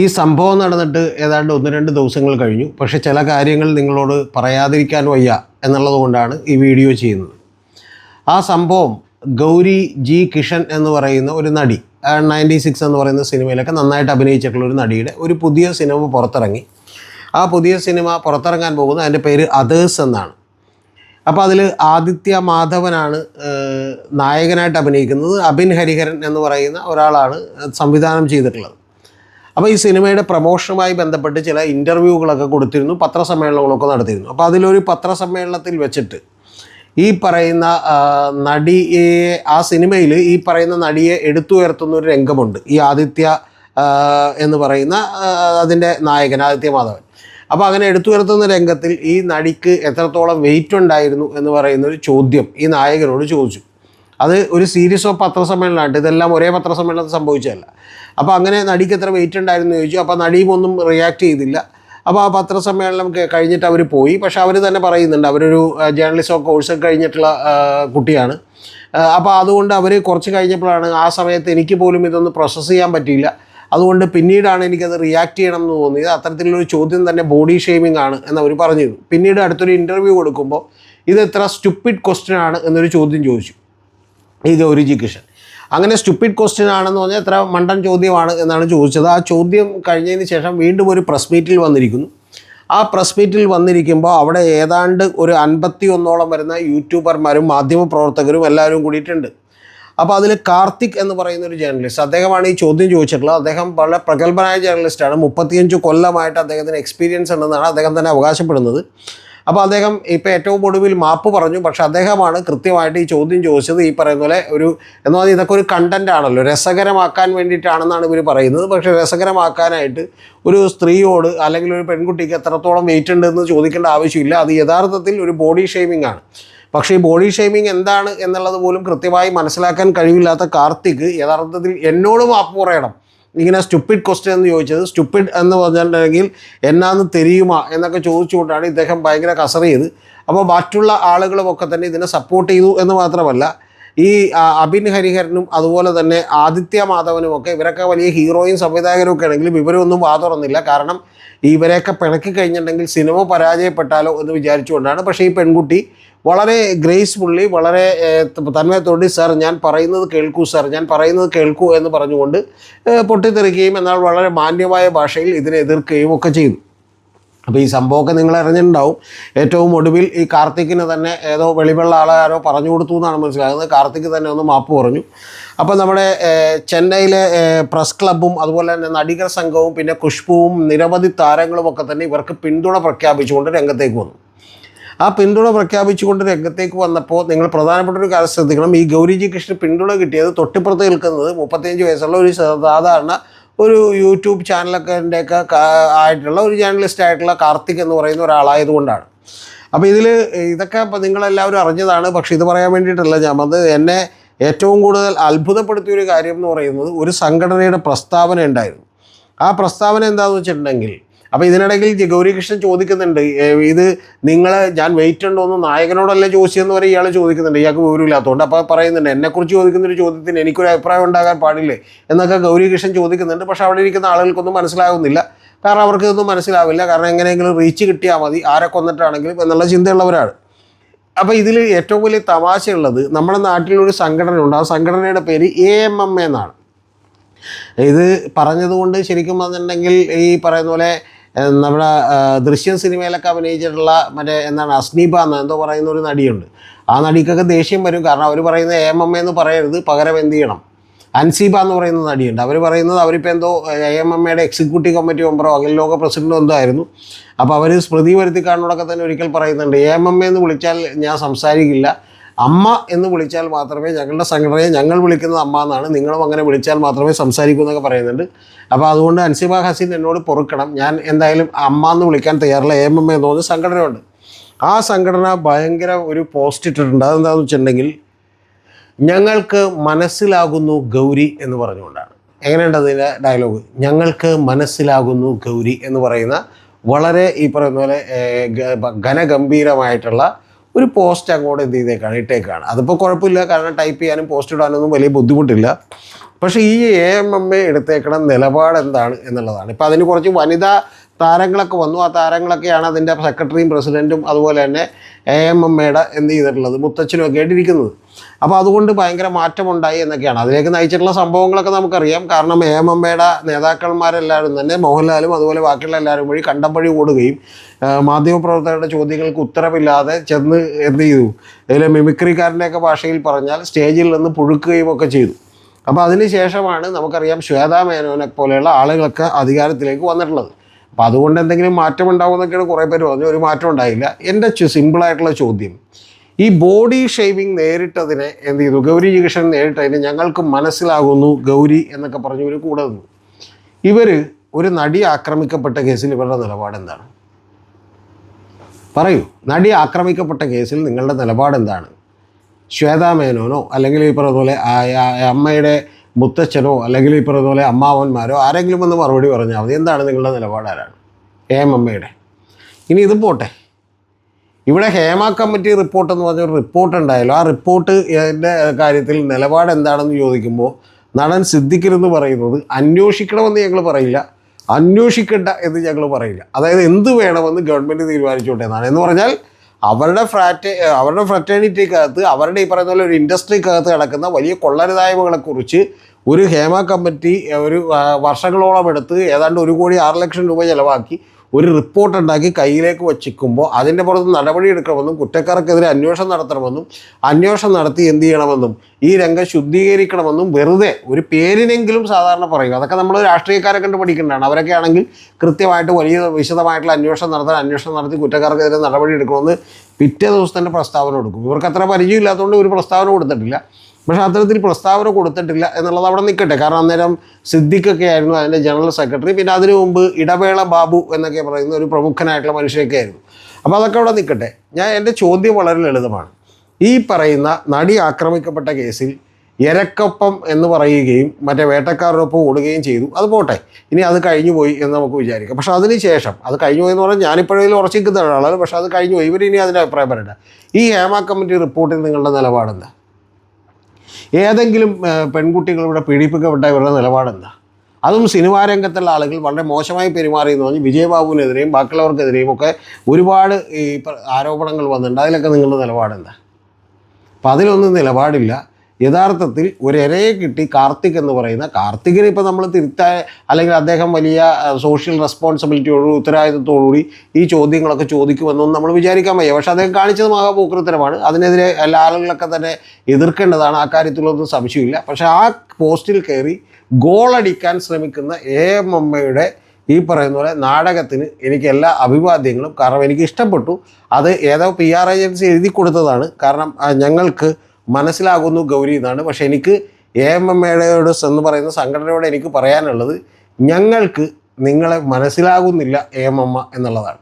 ഈ സംഭവം നടന്നിട്ട് ഏതാണ്ട് ഒന്ന് രണ്ട് ദിവസങ്ങൾ കഴിഞ്ഞു. പക്ഷെ ചില കാര്യങ്ങൾ നിങ്ങളോട് പറയാതിരിക്കാൻ വയ്യ എന്നുള്ളത് കൊണ്ടാണ് ഈ വീഡിയോ ചെയ്യുന്നത്. ആ സംഭവം ഗൗരി ജി കിഷൻ എന്ന് പറയുന്ന ഒരു നടി നയന്റി സിക്സ് എന്ന് പറയുന്ന സിനിമയിലൊക്കെ നന്നായിട്ട് അഭിനയിച്ചിട്ടുള്ള ഒരു നടിയുടെ ഒരു പുതിയ സിനിമ പുറത്തിറങ്ങി. ആ പുതിയ സിനിമ പുറത്തിറങ്ങാൻ പോകുന്നത് അതിന്റെ പേര് അതേഴ്സ് എന്നാണ്. അപ്പോൾ അതിൽ ആദിത്യ മാധവനാണ് നായകനായിട്ട് അഭിനയിക്കുന്നത്. അബിൻ ഹരിഹരൻ എന്ന് പറയുന്ന ഒരാളാണ് സംവിധാനം ചെയ്തിട്ടുള്ളത്. അപ്പോൾ ഈ സിനിമയുടെ പ്രമോഷനുമായി ബന്ധപ്പെട്ട് ചില ഇന്റർവ്യൂകളൊക്കെ കൊടുത്തിരുന്നു പത്രസമ്മേളനങ്ങളൊക്കെ നടത്തിയിരുന്നു. അപ്പോൾ അതിലൊരു പത്രസമ്മേളനത്തിൽ വെച്ചിട്ട് ഈ പറയുന്ന നടിയെ ആ സിനിമയിൽ ഈ പറയുന്ന നടിയെ എടുത്തുയർത്തുന്ന ഒരു രംഗമുണ്ട്. ഈ ആദിത്യ എന്ന് പറയുന്ന അതിന്റെ നായകൻ ആദിത്യ മാധവൻ. അപ്പോൾ അങ്ങനെ എടുത്തുയർത്തുന്ന രംഗത്തിൽ ഈ നടിക്ക് എത്രത്തോളം വെയിറ്റ് ഉണ്ടായിരുന്നു എന്ന് പറയുന്ന ഒരു ചോദ്യം ഈ നായകനോട് ചോദിച്ചു. അത് ഒരു സീരീസ് ഓഫ് പത്രസമ്മേളനമാണ്. ഇതെല്ലാം ഒരേ പത്രസമ്മേളനത്തിൽ സംഭവിച്ചതല്ല. അപ്പോൾ അങ്ങനെ നടിക്ക് എത്ര വെയിറ്റ് ഉണ്ടായിരുന്നു ചോദിച്ചു. അപ്പോൾ നടിയും ഒന്നും റിയാക്ട് ചെയ്തില്ല. അപ്പോൾ ആ പത്രസമ്മേളനം കഴിഞ്ഞിട്ട് അവർ പോയി. പക്ഷെ അവർ തന്നെ പറയുന്നുണ്ട്. അവരൊരു ജേർണലിസം കോഴ്സ് കഴിഞ്ഞിട്ടുള്ള കുട്ടിയാണ്. അപ്പോൾ അതുകൊണ്ട് അവർ കുറച്ച് കഴിഞ്ഞപ്പോഴാണ് ആ സമയത്ത് എനിക്ക് പോലും ഇതൊന്ന് പ്രോസസ്സ് ചെയ്യാൻ പറ്റിയില്ല. അതുകൊണ്ട് പിന്നീടാണ് എനിക്കത് റിയാക്ട് ചെയ്യണം എന്ന് തോന്നിയത്. അത്തരത്തിലുള്ളൊരു ചോദ്യം തന്നെ ബോഡി ഷേമിംഗ് ആണ് എന്ന് പറഞ്ഞിരുന്നു. പിന്നീട് അടുത്തൊരു ഇന്റർവ്യൂ കൊടുക്കുമ്പോൾ ഇത് എത്ര സ്റ്റുപ്പിഡ് ക്വസ്റ്റ്യൻ ആണ് എന്നൊരു ചോദ്യം ചോദിച്ചു. ഈ ഗൗരിജി കിഷൻ. അങ്ങനെ സ്റ്റുപ്പിഡ് ക്വസ്റ്റ്യൻ ആണെന്ന് പറഞ്ഞാൽ എത്ര മണ്ടൻ ചോദ്യമാണ് എന്നാണ് ചോദിച്ചത്. ആ ചോദ്യം കഴിഞ്ഞതിന് ശേഷം വീണ്ടും ഒരു പ്രസ് മീറ്റിൽ വന്നിരിക്കുന്നു. ആ പ്രസ് മീറ്റിൽ വന്നിരിക്കുമ്പോൾ അവിടെ ഏതാണ്ട് ഒരു അൻപത്തി ഒന്നോളം വരുന്ന യൂട്യൂബർമാരും മാധ്യമപ്രവർത്തകരും എല്ലാവരും കൂടിയിട്ടുണ്ട്. അപ്പോൾ അതിൽ കാർത്തിക് എന്ന് പറയുന്ന ഒരു ജേർണലിസ്റ്റ് അദ്ദേഹമാണ് ഈ ചോദ്യം ചോദിച്ചിട്ടുള്ളത്. അദ്ദേഹം വളരെ പ്രഗത്ഭനായ ജേർണലിസ്റ്റാണ് മുപ്പത്തിയഞ്ച് കൊല്ലമായിട്ട് അദ്ദേഹത്തിന് എക്സ്പീരിയൻസ് ഉണ്ടെന്നാണ് അദ്ദേഹം തന്നെ അവകാശപ്പെടുന്നത്. അപ്പോൾ അദ്ദേഹം ഇപ്പോൾ ഏറ്റവും ഒടുവിൽ മാപ്പ് പറഞ്ഞു. പക്ഷേ അദ്ദേഹമാണ് കൃത്യമായിട്ട് ഈ ചോദ്യം ചോദിച്ചത് ഈ പറയുന്ന പോലെ ഒരു എന്ന് പറഞ്ഞാൽ ഇതൊക്കെ ഒരു കണ്ടന്റ് ആണല്ലോ. രസകരമാക്കാൻ വേണ്ടിയിട്ടാണെന്നാണ് ഇവർ പറയുന്നത്. പക്ഷേ രസകരമാക്കാനായിട്ട് ഒരു സ്ത്രീയോട് അല്ലെങ്കിൽ ഒരു പെൺകുട്ടിക്ക് എത്രത്തോളം വെയിറ്റ് ഉണ്ടെന്ന് ചോദിക്കേണ്ട ആവശ്യമില്ല. അത് യഥാർത്ഥത്തിൽ ഒരു ബോഡി ഷേമിംഗ് ആണ്. പക്ഷേ ഈ ബോഡി ഷേമിംഗ് എന്താണ് എന്നുള്ളത് പോലും കൃത്യമായി മനസ്സിലാക്കാൻ കഴിവില്ലാത്ത കാർത്തിക് യഥാർത്ഥത്തിൽ എന്നോട് മാപ്പ് പറയണം. ഇങ്ങനെ സ്റ്റുപ്പിഡ് ക്വസ്റ്റ്യൻ എന്ന് ചോദിച്ചത്. സ്റ്റുപ്പിഡ് എന്ന് പറഞ്ഞിട്ടുണ്ടെങ്കിൽ എന്നാന്ന് തെരിയുമാ എന്നൊക്കെ ചോദിച്ചുകൊണ്ടാണ് ഇദ്ദേഹം ഭയങ്കര കസറിയത് അപ്പോൾ മറ്റുള്ള ആളുകളുമൊക്കെ തന്നെ ഇതിനെ സപ്പോർട്ട് ചെയ്തു എന്ന് മാത്രമല്ല ഈ അബിൻ ഹരിഹരനും അതുപോലെ തന്നെ ആദിത്യ മാധവനും ഒക്കെ ഇവരൊക്കെ വലിയ ഹീറോയും സംവിധായകരും ഒക്കെ ആണെങ്കിലും ഇവരൊന്നും വാ തുറന്നില്ല. കാരണം ഇവരെയൊക്കെ പിണക്കി കഴിഞ്ഞിട്ടുണ്ടെങ്കിൽ സിനിമ പരാജയപ്പെട്ടാലോ എന്ന് വിചാരിച്ചുകൊണ്ടാണ്. പക്ഷേ ഈ പെൺകുട്ടി വളരെ ഗ്രേസ്ഫുള്ളി വളരെ ഏഹ്, തന്മയത്തോടെ സാർ ഞാൻ പറയുന്നത് കേൾക്കൂ സാർ ഞാൻ പറയുന്നത് കേൾക്കൂ എന്ന് പറഞ്ഞുകൊണ്ട് പൊട്ടിത്തെറിക്കുകയും എന്നാൽ വളരെ മാന്യമായ ഭാഷയിൽ ഇതിനെ എതിർക്കുകയും ഒക്കെ ചെയ്തു. അപ്പോൾ ഈ സംഭവമൊക്കെ നിങ്ങൾ അറിഞ്ഞിട്ടുണ്ടാവും. ഏറ്റവും ഒടുവിൽ ഈ കാർത്തിക്കിന് തന്നെ ഏതോ വെളിവുള്ള ആളാരോ പറഞ്ഞു കൊടുത്തു എന്നാണ് മനസ്സിലാകുന്നത് കാർത്തിക് തന്നെ ഒന്ന് മാപ്പ് പറഞ്ഞു. അപ്പോൾ നമ്മുടെ ചെന്നൈയിലെ പ്രസ് ക്ലബ്ബും അതുപോലെ തന്നെ നടികർ സംഘവും പിന്നെ ഖുഷ്ബുവും നിരവധി താരങ്ങളും ഒക്കെ തന്നെ ഇവർക്ക് പിന്തുണ പ്രഖ്യാപിച്ചുകൊണ്ട് രംഗത്തേക്ക് വന്നു. ആ പിന്തുണ പ്രഖ്യാപിച്ചുകൊണ്ട് രംഗത്തേക്ക് വന്നപ്പോൾ നിങ്ങൾ പ്രധാനപ്പെട്ട ഒരു കാര്യം ശ്രദ്ധിക്കണം. ഈ ഗൗരിജി കൃഷ്ണൻ പിന്തുണ കിട്ടിയത് തൊട്ടിപ്പുറത്ത് നിൽക്കുന്നത് മുപ്പത്തിയഞ്ച് വയസ്സുള്ള ഒരു സാധാരണ ഒരു യൂട്യൂബ് ചാനലൊക്കെ ആയിട്ടുള്ള ഒരു ജേർണലിസ്റ്റ് ആയിട്ടുള്ള കാർത്തിക് എന്ന് പറയുന്ന ഒരാളായതുകൊണ്ടാണ്. അപ്പോൾ ഇതിൽ ഇതൊക്കെ അപ്പോൾ നിങ്ങളെല്ലാവരും അറിഞ്ഞതാണ് പക്ഷേ ഇത് പറയാൻ വേണ്ടിയിട്ടല്ല. ഞാൻ അത് എന്നെ ഏറ്റവും കൂടുതൽ അത്ഭുതപ്പെടുത്തിയ ഒരു കാര്യം എന്ന് പറയുന്നത് ഒരു സംഘടനയുടെ പ്രസ്താവന ഉണ്ടായിരുന്നു. ആ പ്രസ്താവന എന്താണെന്ന് വെച്ചിട്ടുണ്ടെങ്കിൽ അപ്പോൾ ഇതിനിടയിൽ ഗൗരികൃഷ്ണൻ ചോദിക്കുന്നുണ്ട് ഇത് നിങ്ങൾ ഞാൻ വെയിറ്റ് ഉണ്ടോ എന്ന് നായകനോടല്ലേ ചോദിച്ചതെന്ന് വരെ ഇയാൾ ചോദിക്കുന്നുണ്ട് ഇയാൾക്ക് വിവരമില്ലാത്തതുകൊണ്ട്. അപ്പോൾ പറയുന്നുണ്ട് എന്നെക്കുറിച്ച് ചോദിക്കുന്ന ഒരു ചോദ്യത്തിന് എനിക്കൊരു അഭിപ്രായം ഉണ്ടാകാൻ പാടില്ലേ? എന്നൊക്കെ ഗൗരികൃഷ്ണൻ ചോദിക്കുന്നുണ്ട്. പക്ഷെ അവിടെ ഇരിക്കുന്ന ആളുകൾക്കൊന്നും മനസ്സിലാകുന്നില്ല. കാരണം അവർക്ക് ഇതൊന്നും മനസ്സിലാവില്ല. കാരണം എങ്ങനെയെങ്കിലും റീച്ച് കിട്ടിയാൽ മതി ആരെ കൊന്നിട്ടാണെങ്കിലും എന്നുള്ള ചിന്തയുള്ളവരാണ്. അപ്പോൾ ഇതിൽ ഏറ്റവും വലിയ തമാശയുള്ളത് നമ്മുടെ നാട്ടിലൊരു സംഘടന ഉണ്ട് ആ സംഘടനയുടെ പേര് എ എം എം എന്നാണ്. ഇത് പറഞ്ഞതുകൊണ്ട് ശരിക്കും പറഞ്ഞിട്ടുണ്ടെങ്കിൽ ഈ പറയുന്ന പോലെ നമ്മുടെ ദൃശ്യ സിനിമയിലൊക്കെ അഭിനയിച്ചിട്ടുള്ള മറ്റേ എന്താണ് അസ്നീബ എന്ന് എന്തോ പറയുന്ന ഒരു നടിയുണ്ട്. ആ നടിക്കൊക്കെ ദേഷ്യം വരും. കാരണം അവർ പറയുന്നത് എം എം എന്ന് പറയരുത് പകരം എന്ത് ചെയ്യണം? അൻസീബ എന്ന് പറയുന്ന നടിയുണ്ട്. അവർ പറയുന്നത് അവരിപ്പോൾ എന്തോ എ എം എയുടെ എക്സിക്യൂട്ടീവ് കമ്മിറ്റി മെമ്പറോ അഖിൽ ലോക പ്രസിഡന്റോ എന്തോ ആയിരുന്നു. അപ്പോൾ അവർ സ്മൃതി വരുത്തിക്കാണോടൊക്കെ തന്നെ ഒരിക്കൽ പറയുന്നുണ്ട് എം എം എന്ന് വിളിച്ചാൽ ഞാൻ സംസാരിക്കില്ല. അമ്മ എന്ന് വിളിച്ചാൽ മാത്രമേ ഞങ്ങളുടെ സംഘടനയെ ഞങ്ങൾ വിളിക്കുന്നത് അമ്മ എന്നാണ്. നിങ്ങളും അങ്ങനെ വിളിച്ചാൽ മാത്രമേ സംസാരിക്കൂ എന്നൊക്കെ പറയുന്നുണ്ട്. അപ്പോൾ അതുകൊണ്ട് അൻസിബ ഹസീൻ എന്നോട് പൊറുക്കണം. ഞാൻ എന്തായാലും അമ്മ എന്ന് വിളിക്കാൻ തയ്യാറില്ല. എം എം എന്ന് പറഞ്ഞ സംഘടനയുണ്ട്. ആ സംഘടന ഭയങ്കര ഒരു പോസ്റ്റ് ഇട്ടിട്ടുണ്ട്. അതെന്താണെന്ന് വെച്ചിട്ടുണ്ടെങ്കിൽ ഞങ്ങൾക്ക് മനസ്സിലാകുന്നു ഗൗരി എന്ന് പറഞ്ഞുകൊണ്ടാണ്. എങ്ങനെയുണ്ട് അതിന്റെ ഡയലോഗ് ഞങ്ങൾക്ക് മനസ്സിലാകുന്നു ഗൗരി എന്ന് പറയുന്ന വളരെ ഈ പറയുന്ന പോലെ ഘനഗംഭീരമായിട്ടുള്ള ഒരു പോസ്റ്റ് അങ്ങോട്ട് എന്ത് ചെയ്തേക്കാണ്? ഇട്ടേക്കാണ്. അതിപ്പോൾ കുഴപ്പമില്ല. കാരണം ടൈപ്പ് ചെയ്യാനും പോസ്റ്റ് ഇടാനൊന്നും വലിയ ബുദ്ധിമുട്ടില്ല. പക്ഷേ ഈ എ എം എം എ എടുത്തേക്കണ നിലപാട് എന്താണ് എന്നുള്ളതാണ്. ഇപ്പം അതിന് കുറച്ച് വനിതാ താരങ്ങളൊക്കെ വന്നു. ആ താരങ്ങളൊക്കെയാണ് അതിന്റെ സെക്രട്ടറിയും പ്രസിഡന്റും അതുപോലെ തന്നെ എ എം എം എയുടെ എന്ത് ചെയ്തിട്ടുള്ളത് മുത്തച്ഛനും ഒക്കെ ആയിട്ടിരിക്കുന്നത്. അപ്പോൾ അതുകൊണ്ട് ഭയങ്കര മാറ്റമുണ്ടായി എന്നൊക്കെയാണ്. അതിലേക്ക് നയിച്ചിട്ടുള്ള സംഭവങ്ങളൊക്കെ നമുക്കറിയാം. കാരണം എ എം എം എയുടെ നേതാക്കന്മാരെല്ലാവരും തന്നെ മോഹൻലാലും അതുപോലെ ബാക്കിയുള്ള എല്ലാവരും വഴി കണ്ടംപഴി ഓടുകയും ആ, മാധ്യമപ്രവർത്തകരുടെ ചോദ്യങ്ങൾക്ക് ഉത്തരവില്ലാതെ ചെന്ന് എന്ത് ചെയ്തു? ഇതിലെ മിമിക്രിക്കാരന്റെയൊക്കെ ഭാഷയിൽ പറഞ്ഞാൽ സ്റ്റേജിൽ നിന്ന് പുഴുക്കുകയും ഒക്കെ ചെയ്തു. അപ്പോൾ അതിന് ശേഷമാണ് നമുക്കറിയാം ശ്വേതാ മേനോനെ പോലെയുള്ള ആളുകളൊക്കെ അധികാരത്തിലേക്ക് വന്നിട്ടുള്ളത്. അപ്പോൾ അതുകൊണ്ട് എന്തെങ്കിലും മാറ്റം ഉണ്ടാവുമെന്നൊക്കെയാണ് കുറേ പേര് പറഞ്ഞു ഒരു മാറ്റം ഉണ്ടായില്ല. എന്റെ സിമ്പിളായിട്ടുള്ള ചോദ്യം. ഈ ബോഡി ഷേവിങ് നേരിട്ടതിനെ എന്ത് ചെയ്തു? ഗൗരി ജഗഷൻ നേരിട്ടതിന് ഞങ്ങൾക്ക് മനസ്സിലാകുന്നു ഗൗരി എന്നൊക്കെ പറഞ്ഞു ഇവർ കൂടെ നിന്നു. ഇവർ ഒരു നടി ആക്രമിക്കപ്പെട്ട കേസിൽ ഇവരുടെ നിലപാട് എന്താണ്? പറയൂ. നടി ആക്രമിക്കപ്പെട്ട കേസിൽ നിങ്ങളുടെ നിലപാട് എന്താണ്? ശ്വേതാ മേനോനോ അല്ലെങ്കിൽ ഈ പറഞ്ഞ പോലെ അമ്മയുടെ മുത്തച്ഛനോ അല്ലെങ്കിൽ ഈ പറഞ്ഞതുപോലെ പോലെ അമ്മാവന്മാരോ ആരെങ്കിലും വന്ന് മറുപടി പറഞ്ഞാൽ മതി. എന്താണ് നിങ്ങളുടെ നിലപാട് ആരാണ്? ഹേം അമ്മയുടെ ഇനി ഇത് പോട്ടെ. ഇവിടെ ഹേമ കമ്മിറ്റി റിപ്പോർട്ട് എന്ന് പറഞ്ഞൊരു റിപ്പോർട്ട് ഉണ്ടായല്ലോ. ആ റിപ്പോർട്ട് എന്റെ കാര്യത്തിൽ നിലപാട് എന്താണെന്ന് ചോദിക്കുമ്പോൾ നടൻ സിദ്ധിക്കരുതെന്ന് പറയുന്നത് അന്വേഷിക്കണമെന്ന് ഞങ്ങൾ പറയില്ല. അന്വേഷിക്കണ്ട എന്ന് ഞങ്ങൾ പറയില്ല. അതായത് എന്ത് വേണമെന്ന് ഗവൺമെന്റ് തീരുമാനിച്ചോട്ടെ എന്നാണ്. എന്ന് പറഞ്ഞാൽ അവരുടെ ഫ്രാറ്റ് അവരുടെ ഫ്രറ്റേണിറ്റിക്കകത്ത് അവരുടെ ഈ പറയുന്ന പോലെ ഒരു ഇൻഡസ്ട്രിക്കകത്ത് കിടക്കുന്ന വലിയ കൊള്ളരുതായ്മകളെക്കുറിച്ച് ഒരു ഹേമ കമ്മിറ്റി ഒരു വർഷങ്ങളോളം എടുത്ത് ഏതാണ്ട് ഒരു കോടി ആറ് ലക്ഷം രൂപ ചിലവാക്കി ഒരു റിപ്പോർട്ട് ഉണ്ടാക്കി കയ്യിലേക്ക് വച്ചിരിക്കുമ്പോൾ അതിന്റെ പുറത്ത് നടപടി എടുക്കണമെന്നും കുറ്റക്കാർക്കെതിരെ അന്വേഷണം നടത്തണമെന്നും അന്വേഷണം നടത്തി എന്ത് ചെയ്യണമെന്നും ഈ രംഗം ശുദ്ധീകരിക്കണമെന്നും വെറുതെ ഒരു പേരിനെങ്കിലും സാധാരണ പറയും അതൊക്കെ നമ്മൾ രാഷ്ട്രീയക്കാരെ കണ്ട് പഠിക്കേണ്ടതാണ്. അവരൊക്കെ ആണെങ്കിൽ കൃത്യമായിട്ട് വലിയ വിശദമായിട്ടുള്ള അന്വേഷണം നടത്താൻ അന്വേഷണം നടത്തി കുറ്റക്കാർക്കെതിരെ നടപടി എടുക്കണമെന്ന് പിറ്റേ ദിവസം തന്നെ പ്രസ്താവന കൊടുക്കും. ഇവർക്ക് അത്ര പരിചയമില്ലാത്തതുകൊണ്ട് ഒരു പ്രസ്താവന കൊടുത്തിട്ടില്ല. പക്ഷേ അത്തരത്തിൽ പ്രസ്താവന കൊടുത്തിട്ടില്ല എന്നുള്ളത് അവിടെ നിൽക്കട്ടെ. കാരണം അന്നേരം സിദ്ദിഖൊക്കെ ആയിരുന്നു അതിന്റെ ജനറൽ സെക്രട്ടറി. പിന്നെ അതിനു മുമ്പ് ഇടവേള ബാബു എന്നൊക്കെ പറയുന്ന ഒരു പ്രമുഖനായിട്ടുള്ള മനുഷ്യരൊക്കെ ആയിരുന്നു. അപ്പോൾ അതൊക്കെ അവിടെ നിൽക്കട്ടെ. ഞാൻ എന്റെ ചോദ്യം വളരെ ലളിതമാണ്. ഈ പറയുന്ന നടി ആക്രമിക്കപ്പെട്ട കേസിൽ എരക്കൊപ്പം എന്ന് പറയുകയും മറ്റേ വേട്ടക്കാരോടൊപ്പം ഓടുകയും ചെയ്തു. അത് പോട്ടെ. ഇനി അത് കഴിഞ്ഞു പോയി എന്ന് നമുക്ക് വിചാരിക്കാം. പക്ഷേ അതിന് ശേഷം അത് കഴിഞ്ഞു പോയി എന്ന് പറഞ്ഞാൽ ഞാനിപ്പോഴേലും ഉറച്ചിക്കുന്ന ആളാണ് പക്ഷേ അത് കഴിഞ്ഞു പോയി. ഇവരിനി അതിന്റെ അഭിപ്രായം പറയണ്ട. ഈ ഹേമ കമ്മിറ്റി റിപ്പോർട്ടിൽ നിങ്ങളുടെ നിലപാടെന്താ? ഏതെങ്കിലും പെൺകുട്ടികളുടെ പീഡിപ്പിക്കപ്പെട്ട ഇവരുടെ നിലപാടെന്താ? അതും സിനിമാ രംഗത്തുള്ള ആളുകൾ വളരെ മോശമായി പെരുമാറി എന്ന് പറഞ്ഞ് വിജയബാബുവിനെതിരെയും ബാക്കിയുള്ളവർക്കെതിരെയും ഒക്കെ ഒരുപാട് ഈ ആരോപണങ്ങൾ വന്നിട്ടുണ്ട്. അതിലൊക്കെ നിങ്ങളുടെ നിലപാടെന്താ? അപ്പം അതിലൊന്നും നിലപാടില്ല. യഥാർത്ഥത്തിൽ ഒരു ഇരയെ കിട്ടി കാർത്തിക് എന്ന് പറയുന്ന കാർത്തികിനെ ഇപ്പോൾ നമ്മൾ തിരുത്താൻ അല്ലെങ്കിൽ അദ്ദേഹം വലിയ സോഷ്യൽ റെസ്പോൺസിബിലിറ്റിയോടും ഉത്തരവാദിത്വത്തോടുകൂടി ഈ ചോദ്യങ്ങളൊക്കെ ചോദിക്കുമെന്നൊന്നും നമ്മൾ വിചാരിക്കാൻ വയ്യ. പക്ഷേ അദ്ദേഹം കാണിച്ചത് മഹാപോക്കൃത്തരമാണ് അതിനെതിരെ എല്ലാ ആളുകളൊക്കെ തന്നെ എതിർക്കേണ്ടതാണ്. ആ കാര്യത്തിലൊന്നും സംശയമില്ല. പക്ഷേ ആ പോസ്റ്റിൽ കയറി ഗോളടിക്കാൻ ശ്രമിക്കുന്ന എ എം എമ്മയുടെ ഈ പറയുന്ന പോലെ നാടകത്തിന് എനിക്ക് എല്ലാ അഭിവാദ്യങ്ങളും കാരണം എനിക്ക് ഇഷ്ടപ്പെട്ടു. അത് ഏതോ പി ആർ ഏജൻസി എഴുതി കൊടുത്തതാണ്. കാരണം ഞങ്ങൾക്ക് മനസ്സിലാകുന്നു ഗൗരി എന്നാണ്. പക്ഷേ എനിക്ക് എ എം എം എയോട് എന്ന് പറയുന്ന സംഘടനയോട് എനിക്ക് പറയാനുള്ളത് ഞങ്ങൾക്ക് നിങ്ങളെ മനസ്സിലാകുന്നില്ല എ എം എമ്മ എന്നുള്ളതാണ്.